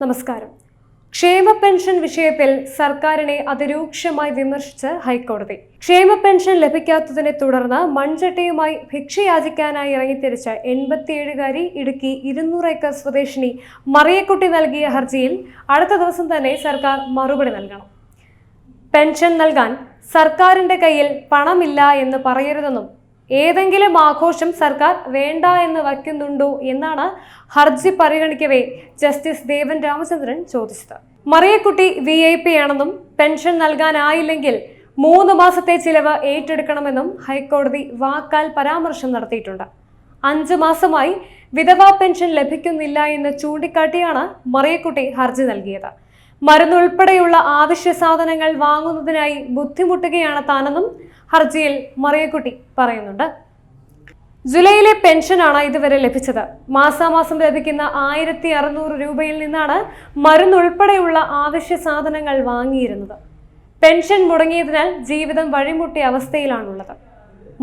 നമസ്കാരം. ക്ഷേമ പെൻഷൻ വിഷയത്തിൽ സർക്കാരിനെ അതിരൂക്ഷമായി വിമർശിച്ച് ഹൈക്കോടതി. ക്ഷേമ പെൻഷൻ ലഭിക്കാത്തതിനെ തുടർന്ന് മൺചട്ടയുമായി ഭിക്ഷയാചിക്കാനായി ഇറങ്ങിത്തിരിച്ച എൺപത്തിയേഴുകാരി ഇടുക്കി ഇരുന്നൂറ് ഏക്കർ സ്വദേശിനി മറിയക്കുട്ടി നൽകിയ ഹർജിയിൽ അടുത്ത ദിവസം തന്നെ സർക്കാർ മറുപടി നൽകണം. പെൻഷൻ നൽകാൻ സർക്കാരിന്റെ കയ്യിൽ പണമില്ല എന്ന് പറയരുതെന്നും ഏതെങ്കിലും ആഘോഷം സർക്കാർ വേണ്ട എന്ന് വയ്ക്കുന്നുണ്ടോ എന്നാണ് ഹർജി പരിഗണിക്കവേ ജസ്റ്റിസ് ദേവൻ രാമചന്ദ്രൻ ചോദിച്ചത്. മറിയക്കുട്ടി വി ഐ പി ആണെന്നും പെൻഷൻ നൽകാനായില്ലെങ്കിൽ മൂന്ന് മാസത്തെ ചിലവ് ഏറ്റെടുക്കണമെന്നും ഹൈക്കോടതി വാക്കാൽ പരാമർശം നടത്തിയിട്ടുണ്ട്. അഞ്ച് മാസമായി വിധവാ പെൻഷൻ ലഭിക്കുന്നില്ല എന്ന് ചൂണ്ടിക്കാട്ടിയാണ് മറിയക്കുട്ടി ഹർജി നൽകിയത്. മരുന്നുൾപ്പെടെയുള്ള ആവശ്യ സാധനങ്ങൾ വാങ്ങുന്നതിനായി ബുദ്ധിമുട്ടുകയാണ് താനെന്നും ഹർജിയിൽ മറിയക്കുട്ടി പറയുന്നുണ്ട്. ജൂലൈയിലെ പെൻഷനാണ് ഇതുവരെ ലഭിച്ചത്. മാസാമാസം ലഭിക്കുന്ന ആയിരത്തി അറുന്നൂറ് രൂപയിൽ നിന്നാണ് മരുന്നുൾപ്പെടെയുള്ള ആവശ്യ സാധനങ്ങൾ വാങ്ങിയിരുന്നത്. പെൻഷൻ മുടങ്ങിയതിനാൽ ജീവിതം വഴിമുട്ടിയ അവസ്ഥയിലാണുള്ളത്.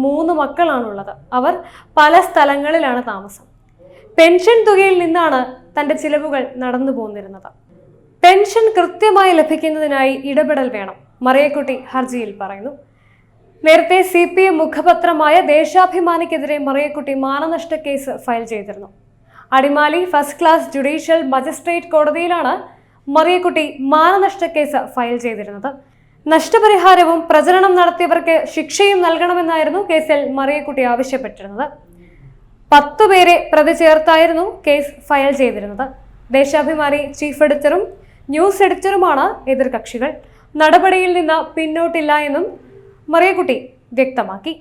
മൂന്ന് മക്കളാണുള്ളത്. അവർ പല സ്ഥലങ്ങളിലാണ് താമസം. പെൻഷൻ തുകയിൽ നിന്നാണ് തന്റെ ചിലവുകൾ നടന്നു പോന്നിരുന്നത് പെൻഷൻ കൃത്യമായി ലഭിക്കുന്നതിനായി ഇടപെടൽ വേണം. മറിയക്കുട്ടി ഹർജിയിൽ പറയുന്നു. നേരത്തെ സി പി എം മുഖപത്രമായ ദേശാഭിമാനിക്കെതിരെ മറിയക്കുട്ടി മാനനഷ്ട കേസ് ഫയൽ ചെയ്തിരുന്നു. Adimali first class judicial magistrate കോടതിയിലാണ് മറിയക്കുട്ടി മാനനഷ്ട കേസ് ഫയൽ ചെയ്തിരുന്നത്. നഷ്ടപരിഹാരവും പ്രചരണം നടത്തിയവർക്ക് ശിക്ഷയും നൽകണമെന്നായിരുന്നു കേസിൽ മറിയക്കുട്ടി ആവശ്യപ്പെട്ടിരുന്നത്. പത്തുപേരെ പ്രതി ചേർത്തായിരുന്നു കേസ് ഫയൽ ചെയ്തിരുന്നത്. ദേശാഭിമാനി ചീഫ് എഡിറ്ററും ന്യൂസ് എഡിറ്ററുമാണ് എതിർകക്ഷികൾ നടപടിയിൽ നിന്ന് പിന്നോട്ടില്ല എന്നും മറിയക്കുട്ടി വ്യക്തമാക്കി.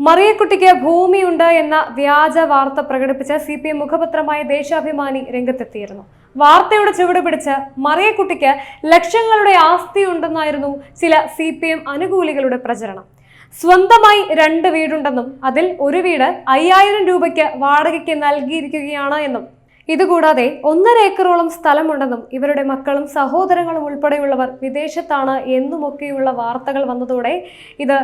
മറിയക്കുട്ടിക്ക് ഭൂമിയുണ്ട് എന്ന വ്യാജ വാർത്ത പ്രകടിപ്പിച്ച സി പി എം മുഖപത്രമായ ദേശാഭിമാനി രംഗത്തെത്തിയിരുന്നു. വാർത്തയുടെ ചുവട് പിടിച്ച് മറിയക്കുട്ടിക്ക് ലക്ഷങ്ങളുടെ ആസ്തി ഉണ്ടെന്നായിരുന്നു ചില സി പി എം അനുകൂലികളുടെ പ്രചരണം. സ്വന്തമായി രണ്ട് വീടുണ്ടെന്നും അതിൽ ഒരു വീട് അയ്യായിരം രൂപയ്ക്ക് വാടകയ്ക്ക് നൽകിയിരിക്കുകയാണ് എന്നും ഇതുകൂടാതെ ഒന്നര ഏക്കറോളം സ്ഥലമുണ്ടെന്നും ഇവരുടെ മക്കളും സഹോദരങ്ങളും ഉൾപ്പെടെയുള്ളവർ വിദേശത്താണ് എന്നുമൊക്കെയുള്ള വാർത്തകൾ വന്നതോടെ ഇത്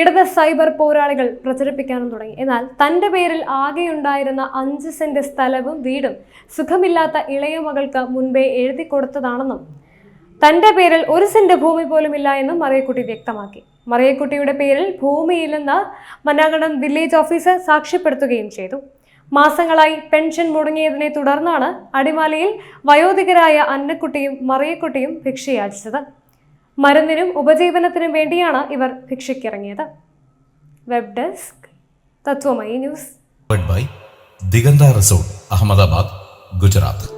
ഇടത് സൈബർ പോരാളികൾ പ്രചരിപ്പിക്കാനും തുടങ്ങി. എന്നാൽ തന്റെ പേരിൽ ആകെയുണ്ടായിരുന്ന അഞ്ച് സെന്റ് സ്ഥലവും വീടും സുഖമില്ലാത്ത ഇളയ മകൾക്ക് മുൻപേ എഴുതി കൊടുത്തതാണെന്നും തന്റെ പേരിൽ ഒരു സെന്റ് ഭൂമി പോലും ഇല്ല എന്നും മറിയക്കുട്ടി വ്യക്തമാക്കി. മറിയക്കുട്ടിയുടെ പേരിൽ ഭൂമിയില്ലെന്ന് മന്നാകണ്ടം വില്ലേജ് ഓഫീസർ സാക്ഷ്യപ്പെടുത്തുകയും ചെയ്തു. മാസങ്ങളായി പെൻഷൻ മുടങ്ങിയതിനെ തുടർന്നാണ് അടിമാലിയിൽ വയോധികരായ അന്നക്കുട്ടിയും മറിയക്കുട്ടിയും ഭിക്ഷയാചിച്ചത്. മരുന്നിനും ഉപജീവനത്തിനും വേണ്ടിയാണ് ഇവർ ഭിക്ഷയ്ക്കിറങ്ങിയത്. Web desk Tattvamayi news. Diganta resort Ahmedabad Gujarat.